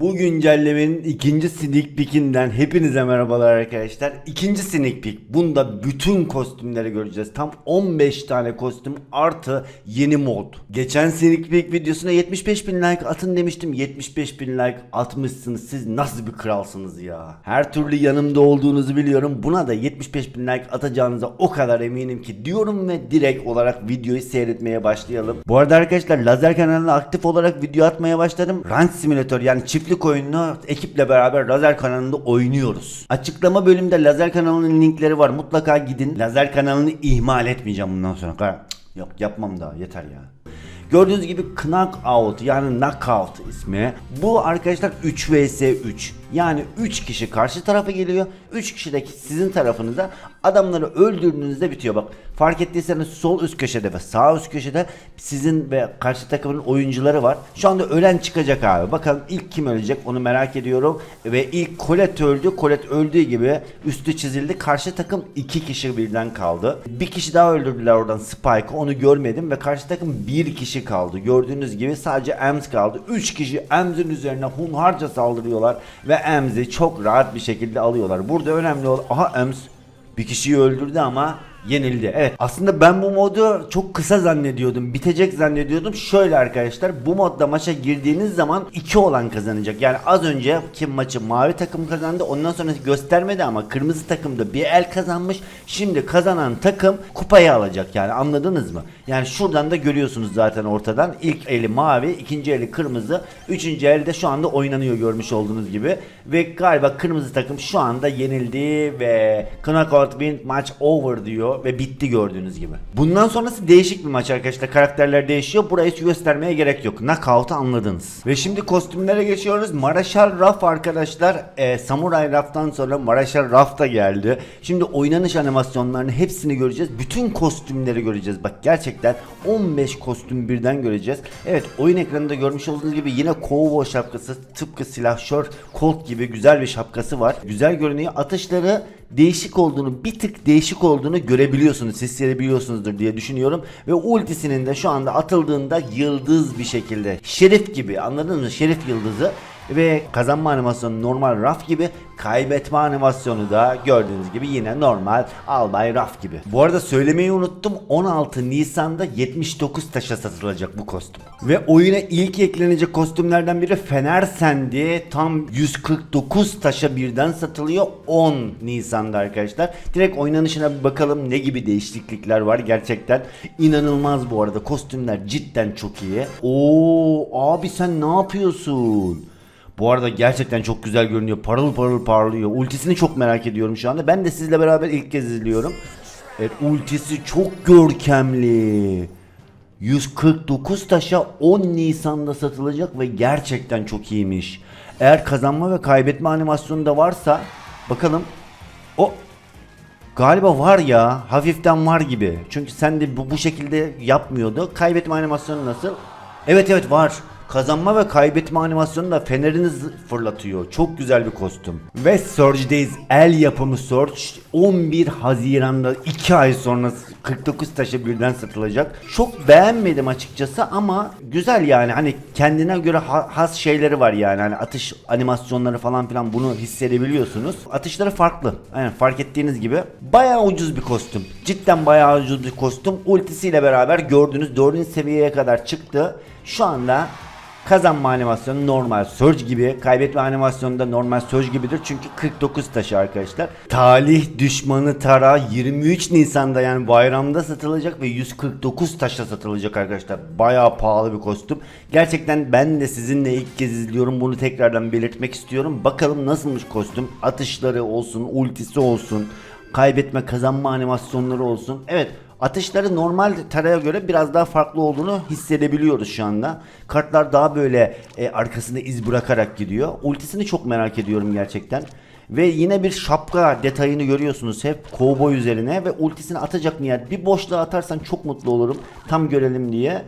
Bu güncellemenin ikinci sneak peek'inden hepinize merhabalar arkadaşlar. İkinci sneak peek. Bunda bütün kostümleri göreceğiz. Tam 15 tane kostüm artı yeni mod. Geçen sneak peek videosuna 75 bin like atın demiştim. 75 bin like atmışsınız. Siz nasıl bir kralsınız ya. Her türlü yanımda olduğunuzu biliyorum. Buna da 75 bin like atacağınıza o kadar eminim ki diyorum ve direkt olarak videoyu seyretmeye başlayalım. Bu arada arkadaşlar lazer kanalına aktif olarak video atmaya başladım. Ranch Simulator yani çiftlik oyununu ekiple beraber lazer kanalında oynuyoruz. Açıklama bölümünde lazer kanalının linkleri var. Mutlaka gidin. Lazer kanalını ihmal etmeyeceğim bundan sonra. Yok yapmam daha yeter ya. Gördüğünüz gibi Knockout yani Knockout ismi. Bu arkadaşlar 3 vs 3. Yani 3 kişi karşı tarafa geliyor. 3 kişi de sizin tarafınıza adamları öldürdüğünüzde bitiyor. Bak fark ettiyseniz sol üst köşede ve sağ üst köşede sizin ve karşı takımın oyuncuları var. Şu anda ölen çıkacak abi. Bakalım ilk kim ölecek onu merak ediyorum. Ve ilk Colette öldü. Colette öldüğü gibi üstü çizildi. Karşı takım 2 kişi birden kaldı. Bir kişi daha öldürdüler oradan Spike'ı. Onu görmedim ve karşı takım 1 kişi kaldı. Gördüğünüz gibi sadece Ems kaldı. 3 kişi Ems'in üzerine hunharca saldırıyorlar ve Ems'i çok rahat bir şekilde alıyorlar. Burada önemli olan aha Ems bir kişiyi öldürdü ama yenildi. Evet aslında ben bu modu çok kısa zannediyordum. Bitecek zannediyordum. Şöyle arkadaşlar bu modda maça girdiğiniz zaman 2 olan kazanacak. Yani az önce kim maçı mavi takım kazandı. Ondan sonra göstermedi ama kırmızı takım da bir el kazanmış. Şimdi kazanan takım kupayı alacak yani anladınız mı? Yani şuradan da görüyorsunuz zaten ortadan. İlk eli mavi, ikinci eli kırmızı, üçüncü elde şu anda oynanıyor görmüş olduğunuz gibi. Ve galiba kırmızı takım şu anda yenildi ve Knockout win match over diyor ve bitti gördüğünüz gibi. Bundan sonrası değişik bir maç arkadaşlar. Karakterler değişiyor. Burayı hiç göstermeye gerek yok. Knockout'u anladınız. Ve şimdi kostümlere geçiyoruz. Maraşal Raf arkadaşlar. E, Samuray Raf'tan sonra Maraşal Raf da geldi. Şimdi oynanış animasyonlarını hepsini göreceğiz. Bütün kostümleri göreceğiz. Bak gerçekten 15 kostüm birden göreceğiz. Evet oyun ekranında görmüş olduğunuz gibi yine Kovo şapkası tıpkı silahşör Colt gibi güzel bir şapkası var. Güzel görünüyor. Atışları değişik olduğunu bir tık değişik olduğunu görebiliyorsunuz hissedebiliyorsunuzdur diye düşünüyorum. Ve ultisinin de şu anda atıldığında yıldız bir şekilde. Şerif gibi anladınız mı? Şerif yıldızı ve kazanma animasyonu normal raf gibi kaybetme animasyonu da gördüğünüz gibi yine normal albay raf gibi. Bu arada söylemeyi unuttum 16 Nisan'da 79 taşa satılacak bu kostüm. Ve oyuna ilk eklenecek kostümlerden biri Fener Sendi tam 149 taşa birden satılıyor 10 Nisan'da arkadaşlar. Direkt oynanışına bir bakalım ne gibi değişiklikler var gerçekten inanılmaz bu arada kostümler cidden çok iyi. Oo abi sen ne yapıyorsun? Bu arada gerçekten çok güzel görünüyor. Parıl parıl parlıyor. Ultisini çok merak ediyorum şu anda. Ben de sizle beraber ilk kez izliyorum. Evet ultisi çok görkemli. 149 taşa 10 Nisan'da satılacak ve gerçekten çok iyiymiş. Eğer kazanma ve kaybetme animasyonu da varsa bakalım. O Galiba var ya hafiften var gibi. Çünkü sen de bu, bu şekilde yapmıyordu. Kaybetme animasyonu nasıl? Evet evet var. Kazanma ve kaybetme animasyonu da feneriniz fırlatıyor. Çok güzel bir kostüm. Ve Surge'deyiz. El yapımı Surge 11 Haziran'da 2 ay sonra 49 taşı birden satılacak. Çok beğenmedim açıkçası ama güzel yani. Hani kendine göre ha- has şeyleri var yani. Hani atış animasyonları falan filan bunu hissedebiliyorsunuz. Atışları farklı. Aynen fark ettiğiniz gibi. Bayağı ucuz bir kostüm. Cidden bayağı ucuz bir kostüm. Ultisiyle beraber gördüğünüz 4. seviyeye kadar çıktı. Şu anda Kazanma animasyonu normal Surge gibi. Kaybetme animasyonu da normal Surge gibidir. Çünkü 49 taşı arkadaşlar. Talih düşmanı Tara 23 Nisan'da yani bayramda satılacak ve 149 taşla satılacak arkadaşlar. Bayağı pahalı bir kostüm. Gerçekten ben de sizinle ilk kez izliyorum. Bunu tekrardan belirtmek istiyorum. Bakalım nasılmış kostüm. Atışları olsun, ultisi olsun, kaybetme kazanma animasyonları olsun. Evet Atışları normal taraya göre biraz daha farklı olduğunu hissedebiliyoruz şu anda. Kartlar daha böyle e, arkasında iz bırakarak gidiyor. Ultisini çok merak ediyorum gerçekten. Ve yine bir şapka detayını görüyorsunuz hep kovboy üzerine ve ultisini atacak niyet. Bir boşluğa atarsan çok mutlu olurum. Tam görelim diye.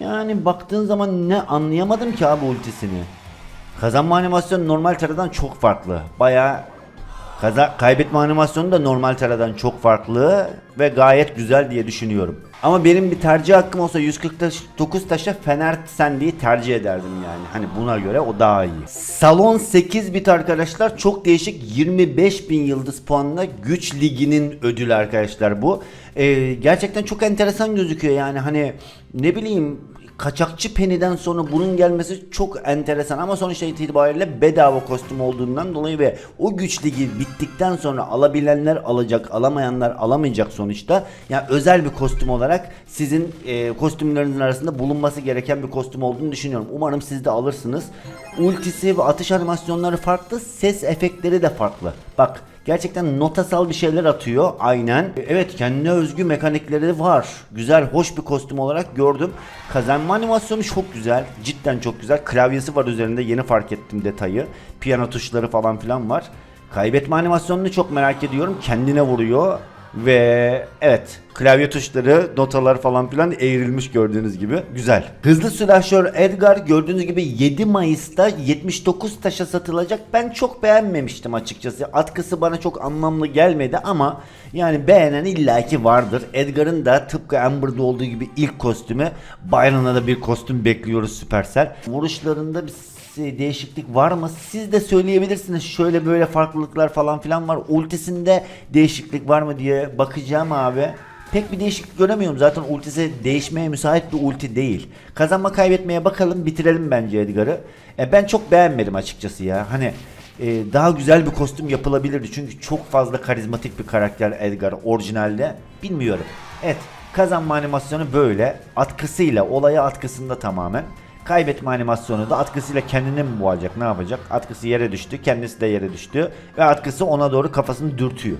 Yani baktığın zaman ne anlayamadım ki abi ultisini. Kazanma animasyonu normal taradan çok farklı. Bayağı Kaza kaybetme animasyonu da normal taradan çok farklı ve gayet güzel diye düşünüyorum. Ama benim bir tercih hakkım olsa 149 taşa Fener Sendi'yi tercih ederdim yani. Hani buna göre o daha iyi. Salon 8 bit arkadaşlar çok değişik 25 bin yıldız puanla güç liginin ödülü arkadaşlar bu. Ee, gerçekten çok enteresan gözüküyor yani hani ne bileyim kaçakçı peniden sonra bunun gelmesi çok enteresan ama sonuç itibariyle bedava kostüm olduğundan dolayı ve o güç ligi bittikten sonra alabilenler alacak, alamayanlar alamayacak sonuçta. Yani özel bir kostüm olarak sizin e, kostümlerinizin arasında bulunması gereken bir kostüm olduğunu düşünüyorum. Umarım siz de alırsınız. Ultisi ve atış animasyonları farklı, ses efektleri de farklı. Bak Gerçekten notasal bir şeyler atıyor aynen. Evet kendine özgü mekanikleri var. Güzel, hoş bir kostüm olarak gördüm. Kazanma animasyonu çok güzel. Cidden çok güzel. Klavyesi var üzerinde yeni fark ettim detayı. Piyano tuşları falan filan var. Kaybetme animasyonunu çok merak ediyorum. Kendine vuruyor. Ve evet klavye tuşları notalar falan filan eğrilmiş gördüğünüz gibi güzel. Hızlı silahşör Edgar gördüğünüz gibi 7 Mayıs'ta 79 taşa satılacak. Ben çok beğenmemiştim açıkçası. Atkısı bana çok anlamlı gelmedi ama yani beğenen illaki vardır. Edgar'ın da tıpkı Amber'da olduğu gibi ilk kostümü. Byron'a da bir kostüm bekliyoruz Supercell. Vuruşlarında bir değişiklik var mı? Siz de söyleyebilirsiniz. Şöyle böyle farklılıklar falan filan var. Ultisinde değişiklik var mı diye bakacağım abi. Pek bir değişiklik göremiyorum. Zaten ultisi değişmeye müsait bir ulti değil. Kazanma kaybetmeye bakalım bitirelim bence Edgar'ı. E, ben çok beğenmedim açıkçası ya. Hani e, daha güzel bir kostüm yapılabilirdi. Çünkü çok fazla karizmatik bir karakter Edgar orijinalde. Bilmiyorum. Evet kazanma animasyonu böyle. Atkısıyla olaya atkısında tamamen. Kaybetme animasyonu da atkısıyla kendini mi boğacak ne yapacak? Atkısı yere düştü kendisi de yere düştü ve atkısı ona doğru kafasını dürtüyor.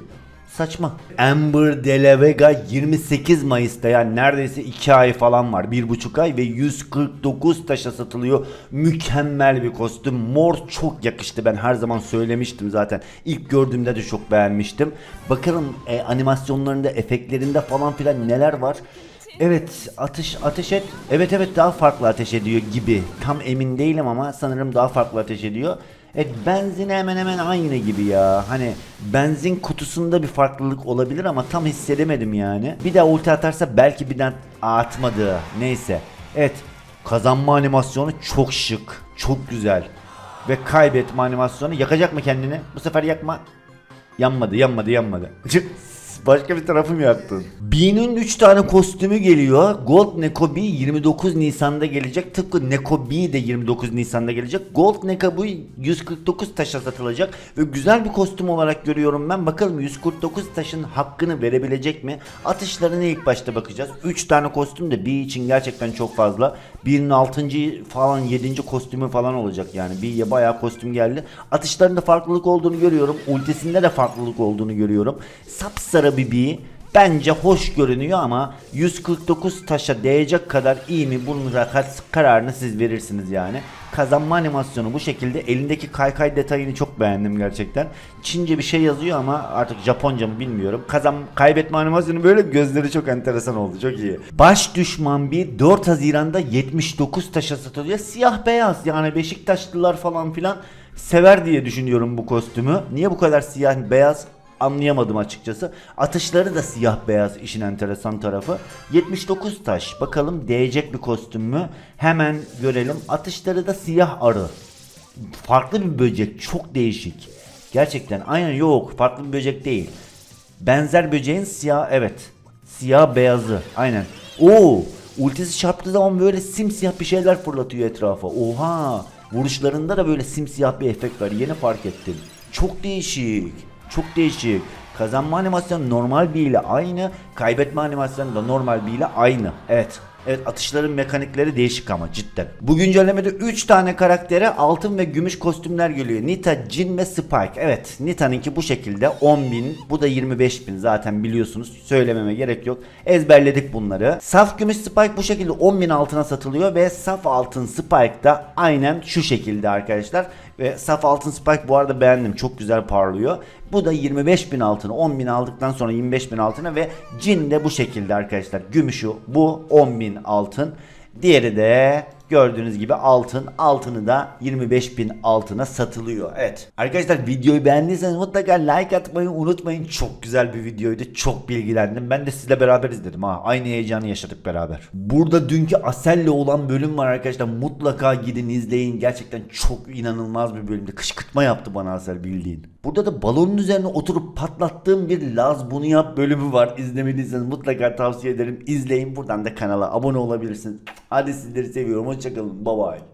Saçma. Amber De La Vega 28 Mayıs'ta yani neredeyse 2 ay falan var. 1,5 ay ve 149 taşa satılıyor. Mükemmel bir kostüm. Mor çok yakıştı. Ben her zaman söylemiştim zaten. İlk gördüğümde de çok beğenmiştim. Bakalım e, animasyonlarında, efektlerinde falan filan neler var. Evet ateş ateş et. Evet evet daha farklı ateş ediyor gibi. Tam emin değilim ama sanırım daha farklı ateş ediyor. Evet benzin hemen hemen aynı gibi ya. Hani benzin kutusunda bir farklılık olabilir ama tam hissedemedim yani. Bir daha ulti atarsa belki birden atmadı. Neyse. Evet kazanma animasyonu çok şık. Çok güzel. Ve kaybetme animasyonu yakacak mı kendini? Bu sefer yakma. Yanmadı yanmadı yanmadı. Başka bir tarafım yaktın. Bean'in 3 tane kostümü geliyor. Gold Neko Bee 29 Nisan'da gelecek. Tıpkı Neko Bee de 29 Nisan'da gelecek. Gold Neko Bee 149 taşa satılacak. Ve güzel bir kostüm olarak görüyorum ben. Bakalım 149 taşın hakkını verebilecek mi? Atışlarına ilk başta bakacağız. 3 tane kostüm de Bee için gerçekten çok fazla. Bean'in 6. falan 7. kostümü falan olacak yani. Bee'ye bayağı kostüm geldi. Atışlarında farklılık olduğunu görüyorum. Ultisinde de farklılık olduğunu görüyorum. Sapsarı bir Bee. Bence hoş görünüyor ama 149 taşa değecek kadar iyi mi bunun kararını siz verirsiniz yani. Kazanma animasyonu bu şekilde elindeki kaykay detayını çok beğendim gerçekten. Çince bir şey yazıyor ama artık Japonca mı bilmiyorum. Kazan kaybetme animasyonu böyle gözleri çok enteresan oldu çok iyi. Baş düşman bir 4 Haziran'da 79 taşa satılıyor. Siyah beyaz yani Beşiktaşlılar falan filan sever diye düşünüyorum bu kostümü. Niye bu kadar siyah beyaz anlayamadım açıkçası. Atışları da siyah beyaz işin enteresan tarafı. 79 taş. Bakalım değecek bir kostüm mü? Hemen görelim. Atışları da siyah arı. Farklı bir böcek. Çok değişik. Gerçekten aynen yok. Farklı bir böcek değil. Benzer böceğin siyah evet. Siyah beyazı. Aynen. Oo, ultisi çarptığı zaman böyle simsiyah bir şeyler fırlatıyor etrafa. Oha. Vuruşlarında da böyle simsiyah bir efekt var. Yeni fark ettim. Çok değişik. Çok değişik. Kazanma animasyonu normal bir ile aynı. Kaybetme animasyonu da normal bir ile aynı. Evet. Evet atışların mekanikleri değişik ama cidden. Bu güncellemede 3 tane karaktere altın ve gümüş kostümler geliyor. Nita, Jin ve Spike. Evet Nita'nınki bu şekilde 10.000 bu da 25.000 zaten biliyorsunuz. Söylememe gerek yok. Ezberledik bunları. Saf gümüş Spike bu şekilde 10.000 altına satılıyor ve saf altın Spike da aynen şu şekilde arkadaşlar. Ve saf altın Spike bu arada beğendim. Çok güzel parlıyor. Bu da 25.000 altına 10.000 aldıktan sonra 25.000 altına ve Jin de bu şekilde arkadaşlar. Gümüşü bu 10.000 altın. Diğeri de Gördüğünüz gibi altın. Altını da 25.000 altına satılıyor. Evet. Arkadaşlar videoyu beğendiyseniz mutlaka like atmayı unutmayın. Çok güzel bir videoydu. Çok bilgilendim. Ben de sizle beraber izledim ha. Aynı heyecanı yaşadık beraber. Burada dünkü Asel'le olan bölüm var arkadaşlar. Mutlaka gidin izleyin. Gerçekten çok inanılmaz bir bölümdü. Kışkırtma yaptı bana Asel bildiğin. Burada da balonun üzerine oturup patlattığım bir Laz bunu yap bölümü var. İzlemediyseniz mutlaka tavsiye ederim. İzleyin. Buradan da kanala abone olabilirsiniz. Hadi sizleri seviyorum. Hoşçakalın. Bye bye.